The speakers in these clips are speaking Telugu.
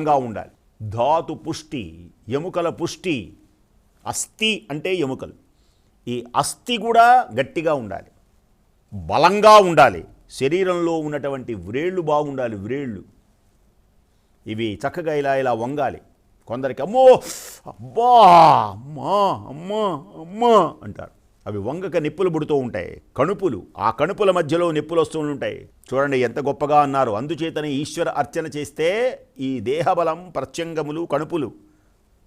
గా ఉండాలి. ధాతు పుష్టి ఎముకల పుష్టి అస్థి అంటే ఎముకలు. ఈ అస్థి కూడా గట్టిగా ఉండాలి. బలంగా ఉండాలి. శరీరంలో ఉన్నటువంటి వ్రేళ్ళు బాగుండాలి వ్రేళ్ళు ఇవి చక్కగా ఇలా ఇలా వంగాలి. కొందరికి అమ్మో అబ్బా అమ్మా అమ్మా అమ్మా అంటారు. అవి వంగక నిప్పులు పుడుతూ ఉంటాయి. కణుపులు ఆ కణుపుల మధ్యలో నిప్పులు వస్తూ ఉంటాయి. చూడండి ఎంత గొప్పగా అన్నారు. అందుచేతనే ఈశ్వర అర్చన చేస్తే ఈ దేహబలం ప్రత్యంగములు కణుపులు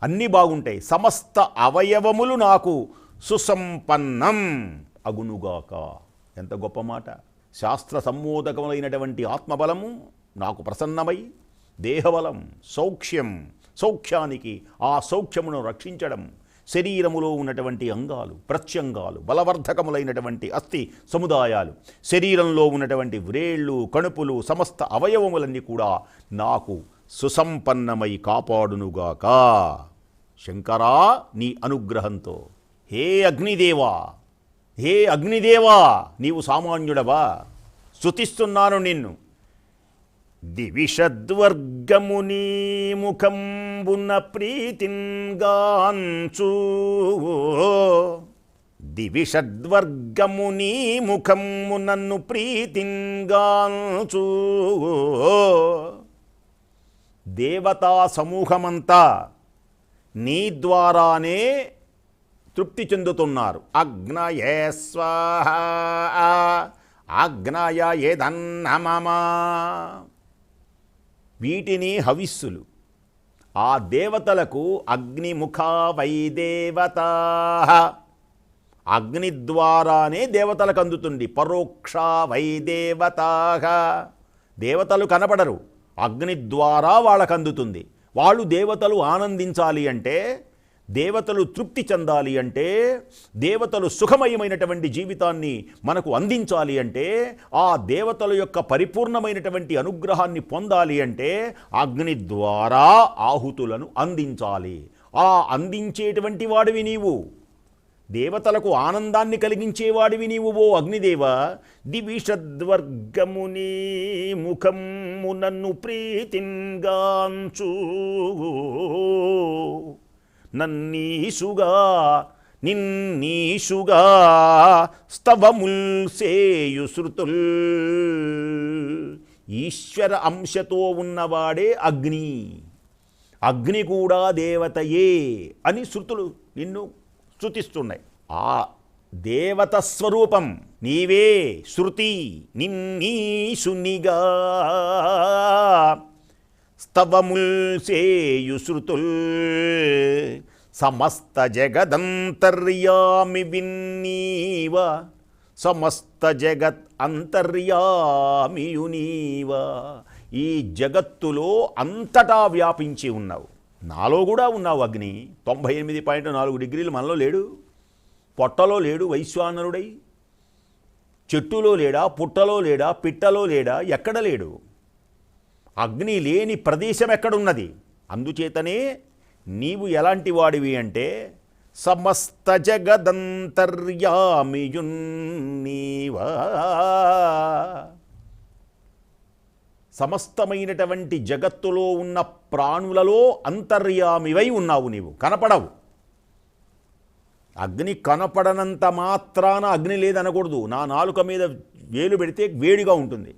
అన్నీ బాగుంటాయి. సమస్త అవయవములు నాకు సుసంపన్నం. అగునుగాక. ఎంత గొప్ప మాట. శాస్త్ర సంబోధకములైనటువంటి ఆత్మబలము నాకు ప్రసన్నమై దేహబలం సౌఖ్యం సౌఖ్యానికి ఆ సౌఖ్యమును రక్షించడం శరీరములో ఉన్నటువంటి అంగాలు ప్రత్యంగాలు బలవర్ధకములైనటువంటి అస్థి సముదాయాలు శరీరంలో ఉన్నటువంటి వ్రేళ్ళు కణుపులు సమస్త అవయవములన్నీ కూడా నాకు సుసంపన్నమై కాపాడునుగాక. శంకరా నీ అనుగ్రహంతో. హే అగ్నిదేవా! హే అగ్నిదేవా! నీవు సామాన్యుడవా? స్తుతిస్తున్నాను నిన్ను. దివిషద్వర్గముని ముఖంబున ప్రీతింగాంచు దివిషద్వర్గముని ముఖము నన్ను ప్రీతింగాంచు దేవతా సమూహమంతా నీ ద్వారానే తృప్తి చెందుతున్నారు. అగ్నయే స్వాహ. అగ్నయ ఏదన్నమమా. వీటిని హవిస్సులు. ఆ దేవతలకు అగ్నిముఖ వైదేవత. అగ్ని ద్వారానే దేవతలకు అందుతుంది. పరోక్ష వైదేవత. దేవతలు కనపడరు. అగ్ని ద్వారా వాళ్ళకు అందుతుంది వాళ్ళు దేవతలు ఆనందించాలి అంటే దేవతలు తృప్తి చెందాలి అంటే దేవతలు సుఖమయమైనటువంటి జీవితాన్ని మనకు అందించాలి అంటే ఆ దేవతల యొక్క పరిపూర్ణమైనటువంటి అనుగ్రహాన్ని పొందాలి అంటే అగ్ని ద్వారా ఆహుతులను అందించాలి. ఆ అందించేటువంటి వాడివి నీవు. దేవతలకు ఆనందాన్ని కలిగించేవాడివి నీవు ఓ అగ్నిదేవ. దివిషద్వర్గముని ముఖము నన్ను ప్రీతింగాంచు. నన్నీషుగా నిన్నీషుగా స్తవముల్ సేయు శృతుల్. ఈశ్వర అంశతో ఉన్నవాడే అగ్ని. అగ్ని కూడా దేవతయే అని శృతులు నిన్ను శృతిస్తున్నాయి ఆ దేవత స్వరూపం నీవే శృతి నిన్నీషునిగా స్తవముల్ సేయు సమస్త జగదంతర్యామి విన్నీవ. సమస్త జగత్ అంతర్యామియునీవ ఈ జగత్తులో అంతటా వ్యాపించి ఉన్నావు. నాలో కూడా ఉన్నావు అగ్ని. తొంభై ఎనిమిది పాయింట్ నాలుగు డిగ్రీలు మనలో లేడు. పొట్టలో లేడు వైశ్వానరుడై. చెట్టులో లేడా పుట్టలో లేడా పిట్టలో లేడా ఎక్కడ లేడు? అగ్ని లేని ప్రదేశం ఎక్కడున్నది? అందుచేతనే నీవు ఎలాంటి వాడివి అంటే సమస్త జగదంతర్యామియున్నీవా సమస్తమైనటువంటి జగత్తులో ఉన్న ప్రాణులలో అంతర్యామివై ఉన్నావు నీవు. కనపడవు. అగ్ని కనపడనంత మాత్రాన అగ్ని లేదనకూడదు. నా నాలుక మీద వేలు పెడితే వేడిగా ఉంటుంది.